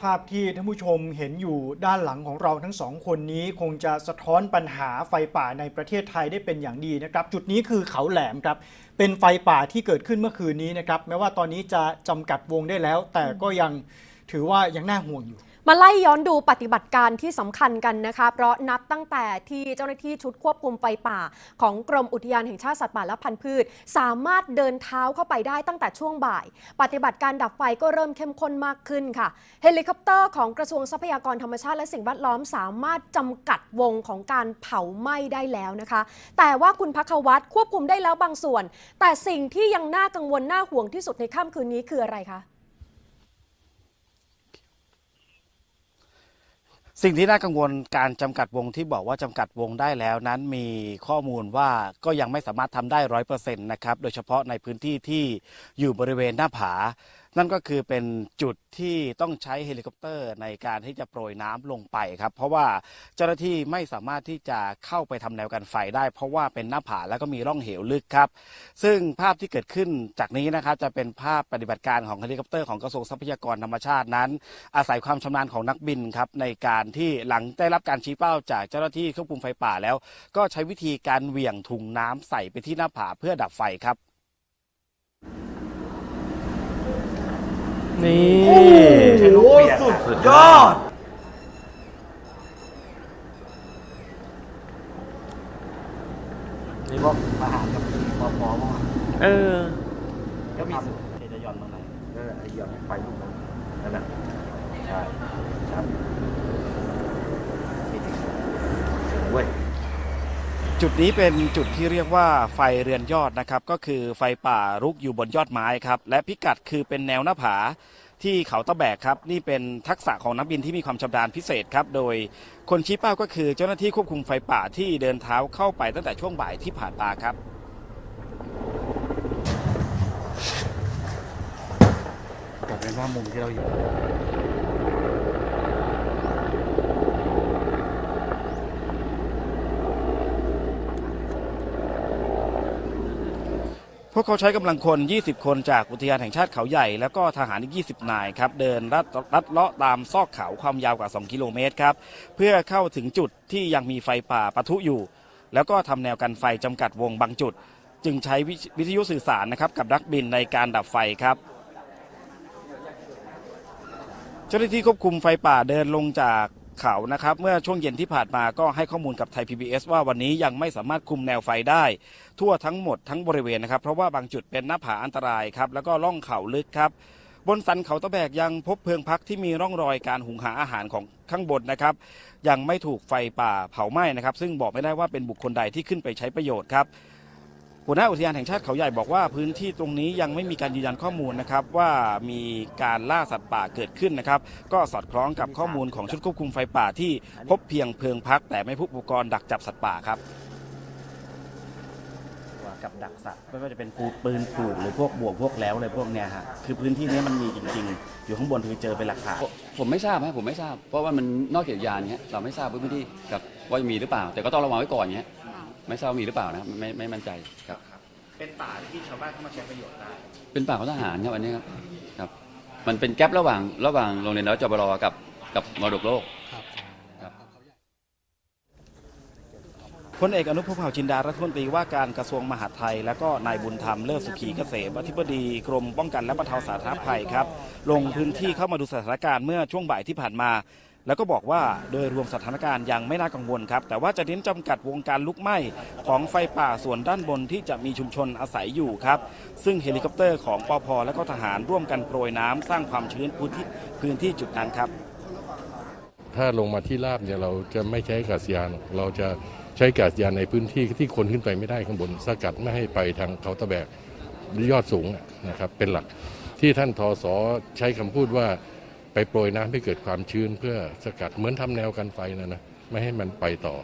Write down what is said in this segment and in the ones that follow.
ภาพที่ท่านผู้ชมเห็นอยู่ด้านหลังของเราทั้งสองคนนี้คงจะสะท้อนปัญหาไฟป่าในประเทศไทยได้เป็นอย่างดีนะครับ จุดนี้คือเขาแหลมครับ เป็นไฟป่าที่เกิดขึ้นเมื่อคืนนี้นะครับ แม้ว่าตอนนี้จะจำกัดวงได้แล้ว แต่ก็ยัง ถือว่ายังน่าห่วงอยู่ มาไล่ย้อนดูปฏิบัติการที่สำคัญกันนะคะ เพราะนับตั้งแต่ที่เจ้าหน้าที่ชุดควบคุมไฟป่า ของกรมอุทยานแห่งชาติสัตว์ป่าและพันธุ์พืช สามารถเดินเท้าเข้าไปได้ตั้งแต่ช่วงบ่าย ปฏิบัติการดับไฟก็เริ่มเข้มข้นมากขึ้นค่ะ เฮลิคอปเตอร์ของกระทรวงทรัพยากรธรรมชาติและสิ่งแวดล้อมสามารถจำกัดวงของการเผาไหม้ได้แล้วนะคะ แต่ว่าคุณพักวัตรควบคุมได้แล้วบางส่วน แต่สิ่งที่ยังน่ากังวลน่าห่วงที่สุดในค่ำคืนนี้คืออะไรคะ สิ่งที่น่ากังวลการจำกัดวงที่บอกว่าจำกัดวงได้แล้วนั้นมีข้อมูลว่าก็ยังไม่สามารถทำได้ร้อยเปอร์เซ็นต์นะครับโดยเฉพาะในพื้นที่ที่อยู่บริเวณหน้าผา นั่นก็คือเป็นจุดที่ต้องใช้เฮลิคอปเตอร์ในการที่จะโปรยน้ำลงไปครับ เพราะว่าเจ้าหน้าที่ไม่สามารถที่จะเข้าไปทำแนวกันไฟได้ เพราะว่าเป็นหน้าผาแล้วก็มีร่องเหวลึกครับ ซึ่งภาพที่เกิดขึ้นจากนี้นะครับจะเป็นภาพปฏิบัติการของเฮลิคอปเตอร์ของกระทรวงทรัพยากรธรรมชาตินั้น อาศัยความชำนาญของนักบินครับในการที่หลังได้รับการชี้เป้าจากเจ้าหน้าที่ควบคุมไฟป่าแล้ว ก็ใช้วิธีการเหวี่ยงถุงน้ำใส่ไปที่หน้าผาเพื่อดับไฟครับ นี่โอ้สุดยอด นี่พวกมาหารกับปอปอเออ ก็มีเทจะย่อนตรงไหนนั่นแหละไอ้เหยียบไฟลูกนั้นนั่นแหละใช่ครับเว้ย จุดนี้เป็นจุดที่เรียกว่าไฟเรือนยอดนะครับ ก็คือไฟป่ารุกอยู่บนยอดไม้ครับ และพิกัดคือเป็นแนวหน้าผาที่เขาตะแบกครับ นี่เป็นทักษะของนักบินที่มีความชำนาญพิเศษครับ โดยคนชี้เป้าก็คือเจ้าหน้าที่ควบคุมไฟป่าที่เดินเท้าเข้าไปตั้งแต่ช่วงบ่ายที่ผ่านมาครับกลายเป็นว่ามุมที่เราอยู่ พวกเขาใช้กำลังคน 20 คนจากอุทยานแห่งชาติเขาใหญ่ แล้วก็ทหารอีก 20 นายครับ เดินลัดลัดเลาะตามซอกเขาความยาวกว่า 2 กิโลเมตรครับ เพื่อเข้าถึงจุดที่ยังมีไฟป่าปะทุอยู่ แล้วก็ทำแนวกันไฟจำกัดวงบางจุด จึงใช้วิวิทยุสื่อสารนะครับกับนักบินในการดับไฟครับเจ้าหน้าที่ควบคุมไฟป่าเดินลงจาก เขานะครับเมื่อช่วงเย็นที่ผ่านมาก็ให้ข้อมูลกับไทย PBS ว่าวันนี้ยังไม่สามารถคุมแนวไฟได้ ทั่วทั้งหมดทั้งบริเวณนะครับ เพราะว่าบางจุดเป็นหน้าผาอันตรายครับแล้วก็ล่องเขาลึกครับ บนสันเขาตะแบกยังพบเพลิงพักที่มีร่องรอยการหุงหาอาหารของข้างบนนะครับ ยังไม่ถูกไฟป่าเผาไหม้นะครับ ซึ่งบอกไม่ได้ว่าเป็นบุคคลใดที่ขึ้นไปใช้ประโยชน์ครับ หัวหน้าอุทยานแห่งชาติเขาใหญ่บอกว่าพื้นที่ตรงนี้ยังไม่มีการยืนยันข้อมูลนะครับว่ามีการล่าสัตว์ป่าเกิดขึ้นนะครับ ก็สอดคล้องกับข้อมูลของชุดควบคุมไฟป่าที่พบเพียงเพิงพัก แต่ไม่พบอุปกรณ์ดักจับสัตว์ป่าครับกับดักสัตว์ไม่ว่าจะเป็นปูปืนปลูกหรือพวกบวกพวกแล้วอะไรพวกเนี้ยฮะคือพื้นที่นี้มันมีจริงๆ อยู่ข้างบนถึงเจอเป็นหลักฐานผมไม่ทราบฮะผมไม่ทราบ เพราะว่ามันนอกเขตอุทยานเงี้ยเราไม่ทราบพื้นที่ครับว่ามีหรือเปล่า แต่ก็ต้องระวังไว้ก่อนเงี้ย ไม่ทราบว่ามีหรือเปล่านะครับไม่ไม่มั่นใจครับ เป็นป่าที่ชาวบ้านเข้ามาใช้ประโยชน์ได้ เป็นป่าของทหารครับอันนี้ครับครับ มันเป็นแกลบระหว่างระหว่างโรงเรียนรัฐจบรกับกับมรดกโลกครับพลเอกอนุพงศ์เผ่าจินดารัฐมนตรีว่าการกระทรวงมหาดไทย และก็นายบุญธรรมเลิศสุขีเกษมอธิบดีกรมป้องกันและบรรเทาสาธารณภัยครับ ลงพื้นที่เข้ามาดูสถานการณ์เมื่อช่วงบ่ายที่ผ่านมา แล้วก็บอกว่าโดยรวมสถานการณ์ยังไม่น่ากังวลครับ แต่ว่าจะเน้นจำกัดวงการลุกไหม้ของไฟป่าส่วนด้านบนที่จะมีชุมชนอาศัยอยู่ครับ ซึ่งเฮลิคอปเตอร์ของปอพและก็ทหารร่วมกันโปรยน้ำสร้างความชื้นพื้นที่พื้นที่จุดนั้นครับ ถ้าลงมาที่ราบเนี่ยเราจะไม่ใช้กาศยานเราจะใช้กาศยานในพื้นที่ที่คนขึ้นไปไม่ได้ข้างบน สกัดไม่ให้ไปทางเขาตะแบกยอดสูงนะครับเป็นหลักที่ท่านทอสอใช้คำพูดว่า ไปโปรยน้ำให้เกิดความชื้นเพื่อสกัดเหมือนทำแนวกันไฟนะนะไม่ให้มันไปต่อ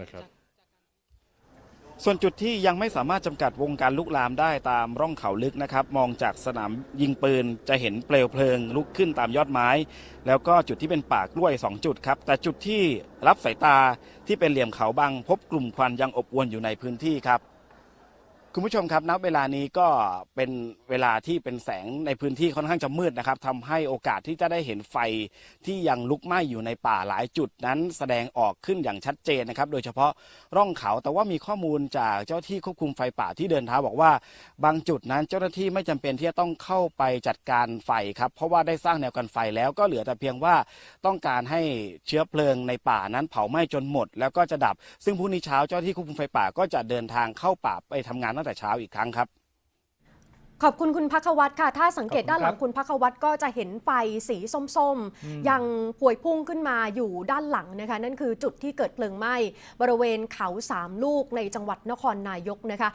นะครับส่วนจุดที่ยังไม่สามารถจำกัดวงการลุกลามได้ตามร่องเขาลึกนะครับ มองจากสนามยิงปืนจะเห็นเปลวเพลิงลุกขึ้นตามยอดไม้ แล้วก็จุดที่เป็นป่ากล้วย 2 จุดครับ แต่จุดที่รับสายตาที่เป็นเหลี่ยมเขาบางพบกลุ่มควันยังอบอวนอยู่ในพื้นที่ครับ คุณผู้ชมครับณเวลานี้ก็เป็นเวลาที่เป็นแสงในพื้นที่ค่อนข้างจะมืดนะครับทำให้โอกาสที่จะได้เห็นไฟที่ยังลุกไหม้อยู่ในป่าหลายจุดนั้น แสดงออกขึ้นอย่างชัดเจนนะครับ โดยเฉพาะร่องเขาแต่ว่ามีข้อมูลจากเจ้าที่ควบคุมไฟป่าที่เดินเท้าบอกว่า บางจุดนั้นเจ้าหน้าที่ไม่จำเป็นที่จะต้องเข้าไปจัดการไฟครับเพราะว่าได้สร้างแนวกันไฟแล้วก็เหลือแต่เพียงว่าต้องการให้เชื้อเพลิงในป่านั้นเผาไหม้จนหมด แล้วก็จะดับ ซึ่งพรุ่งนี้เช้าเจ้าหน้าที่ควบคุมไฟป่าก็จะเดินทางเข้าป่าไปทำงานตั้งแต่เช้าอีกครั้งครับขอบคุณคุณพักวัตรค่ะ ถ้าสังเกตขอบคุณด้านหลัคงรับคุณพักวัตรก็จะเห็นไฟสีส้มอืมๆ ยังพวยพุ่งขึ้นมาอยู่ด้านหลังนะคะ นั่นคือจุดที่เกิดเพลิงไหม้บริเวณเขาสามลูกในจังหวัดนครนายกนะคะ